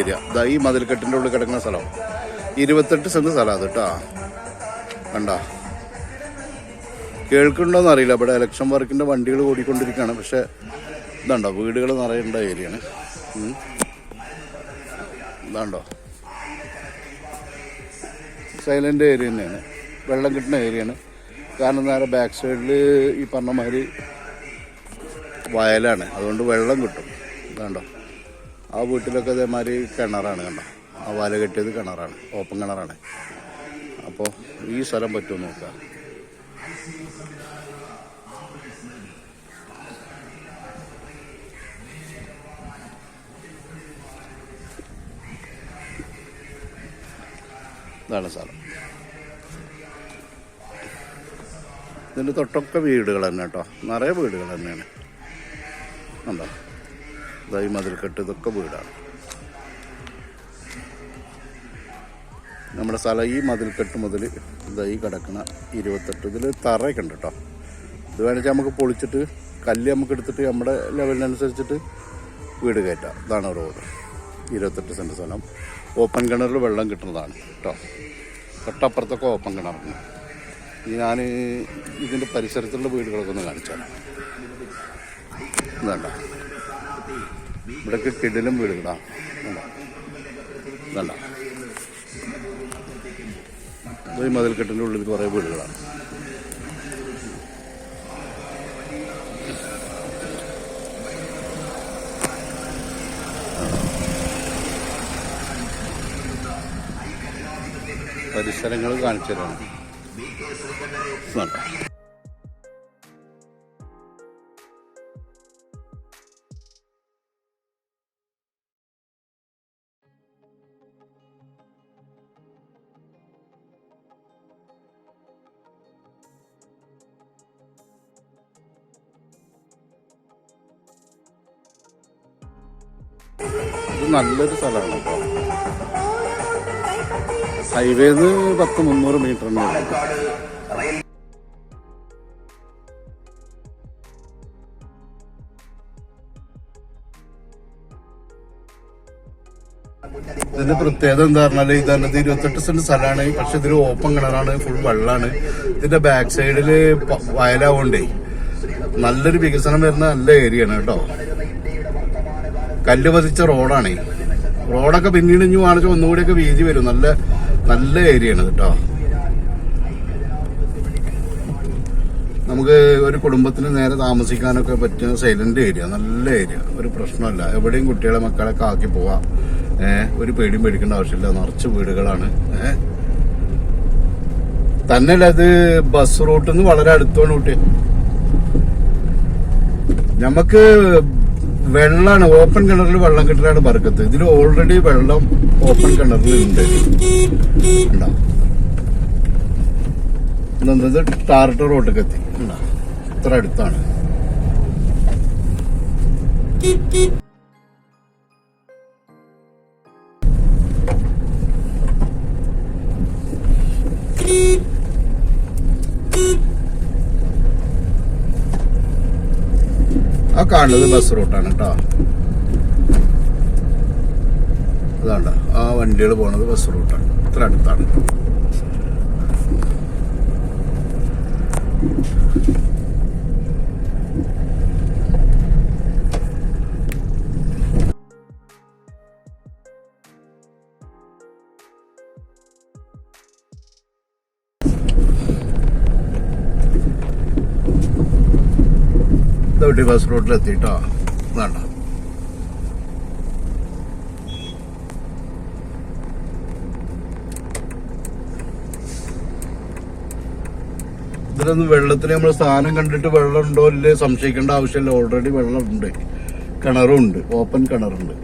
Area ഇതാ ഈ മതിൽക്കെട്ടിന്റെ ഉള്ളിൽ കിടക്കുന്ന സ്ഥലം. ഇരുപത്തെട്ട് സെന്റ് സ്ഥലം അത് കേട്ടോ കണ്ട. കേൾക്കുന്നുണ്ടോന്ന് അറിയില്ല. ഇവിടെ ഇലക്ഷൻ വർക്കിന്റെ വണ്ടികൾ ഓടിക്കൊണ്ടിരിക്കുകയാണ്. പക്ഷെ ഇതാണ്ടോ വീടുകൾ നിറയേണ്ട ഏരിയയാണ്. ഇതാണ്ടോ. സൈലന്റ് ഏരിയ തന്നെയാണ്. വെള്ളം കിട്ടുന്ന ഏരിയയാണ് കാരണം നേരെ ബാക്ക് സൈഡിൽ ഈ പറഞ്ഞ മാതിരി വയലാണ്. അതുകൊണ്ട് വെള്ളം കിട്ടും. ഇതാണ്ടോ. ആ വീട്ടിലൊക്കെ ഇതേമാതിരി കിണറാണ് കണ്ട. ആ വല കെട്ടിയത് കിണറാണ്. ഓപ്പൺ കിണറാണ്. അപ്പോൾ ഈ സ്ഥലം പറ്റുമോ നോക്കുക ഇതാണ് സ്ഥലം. ഇതിന്റെ തൊട്ടൊക്കെ വീടുകൾ തന്നെ കേട്ടോ. നിറയെ വീടുകൾ തന്നെയാണ്. കണ്ടോ? ഇതായി മതിൽക്കെട്ട് ഇതൊക്കെ വീടാണ്. നമ്മുടെ സ്ഥലം ഈ മതിൽക്കെട്ട് മുതൽ ഇതായി കിടക്കണ ഇരുപത്തെട്ട് ഇതിൽ തറയൊക്കെ ഉണ്ട് കേട്ടോ ഇത് വേണമെങ്കിൽ നമുക്ക് പൊളിച്ചിട്ട് കല്ല് നമുക്ക് എടുത്തിട്ട് നമ്മുടെ ലെവലിനനുസരിച്ചിട്ട് വീട് കയറ്റാം. ഇതാണ് റോഡ്. ഇരുപത്തെട്ട് സെന്റ് സ്ഥലം. ഓപ്പൺ കിണറിൽ വെള്ളം കിട്ടുന്നതാണ് കേട്ടോ തൊട്ടപ്പുറത്തൊക്കെ ഓപ്പൺ കിണറാണ് ഞാൻ ഇതിന്റെ പരിസരത്തുള്ള വീടുകളൊക്കെ ഒന്ന് കാണിച്ചാൽ ഇതണ്ട ഇവിടെയൊക്കെ കിടിലും വീടുകളാ. വേണ്ട. ഈ മതിൽക്കെട്ടിന്റെ ഉള്ളിൽ കുറേ വീടുകളാണ് പരിസരങ്ങൾ കാണിച്ചു തരാണ് ഇതണ്ട. നല്ലൊരു സ്ഥലമാണ് കേട്ടോ. ഹൈവേന്ന് പത്ത് മുന്നൂറ് മീറ്റർ ഇതിന്റെ പ്രത്യേകത എന്താ പറഞ്ഞാൽ ഇതന്നത് ഇരുപത്തെട്ട് സെന്റ് സ്ഥലമാണ്. പക്ഷെ ഇതിൽ ഓപ്പൺ കിണറാണ് ഫുൾ വെള്ളമാണ് ഇതിന്റെ ബാക്ക് സൈഡിൽ വയലാവുകൊണ്ടേ നല്ലൊരു വികസനം വരുന്ന നല്ല ഏരിയ ആണ് കേട്ടോ. കല്ല് പതിച്ച റോഡാണേ. റോഡൊക്കെ പിന്നീട് ഇഞ്ഞു കാണിച്ച ഒന്നുകൂടിയൊക്കെ വീതി വരും. നല്ല നല്ല ഏരിയ ആണ് കേട്ടോ. നമുക്ക് ഒരു കുടുംബത്തിന് നേരെ താമസിക്കാനൊക്കെ പറ്റുന്ന സൈലന്റ് ഏരിയ നല്ല ഏരിയ ഒരു പ്രശ്നമല്ല. എവിടെയും കുട്ടികളെ മക്കളെ ആക്കി പോവാം. ഒരു പേടിയും പേടിക്കേണ്ട ആവശ്യമില്ല. നിറച്ച് വീടുകളാണ്. തന്നെയല്ല ഇത് ബസ് റൂട്ടിൽ നിന്ന് വളരെ അടുത്താണ് കുട്ടി നമുക്ക് വെള്ളാണ് ഓപ്പൺ കിണറിൽ വെള്ളം കിട്ടലാണ് ബർക്കത്ത്. ഇതിൽ ഓൾറെഡി വെള്ളം ഓപ്പൺ കിണറിൽ ഉണ്ട്. ടാർട്ട് റോഡിലേക്ക് എത്തി. ഇത്ര അടുത്താണ്. ആ കാണുന്നത് ബസ് റൂട്ടാണ് കേട്ടോ അതാണ്ട ആ വണ്ടികൾ പോണത് ബസ് റൂട്ടാണ് ഇത്ര അടുത്താണ്. ഇതോട്ടി ബസ് റൂട്ടിൽ എത്തിട്ടോ വേണ്ട. ഇതിലൊന്നും വെള്ളത്തിന് നമ്മൾ സ്ഥാനം കണ്ടിട്ട് വെള്ളം ഉണ്ടോ ഇല്ലേ സംശയിക്കേണ്ട ആവശ്യമില്ല. ഓൾറെഡി വെള്ളമുണ്ട്. കിണറും ഉണ്ട്. ഓപ്പൺ കിണറുണ്ട്.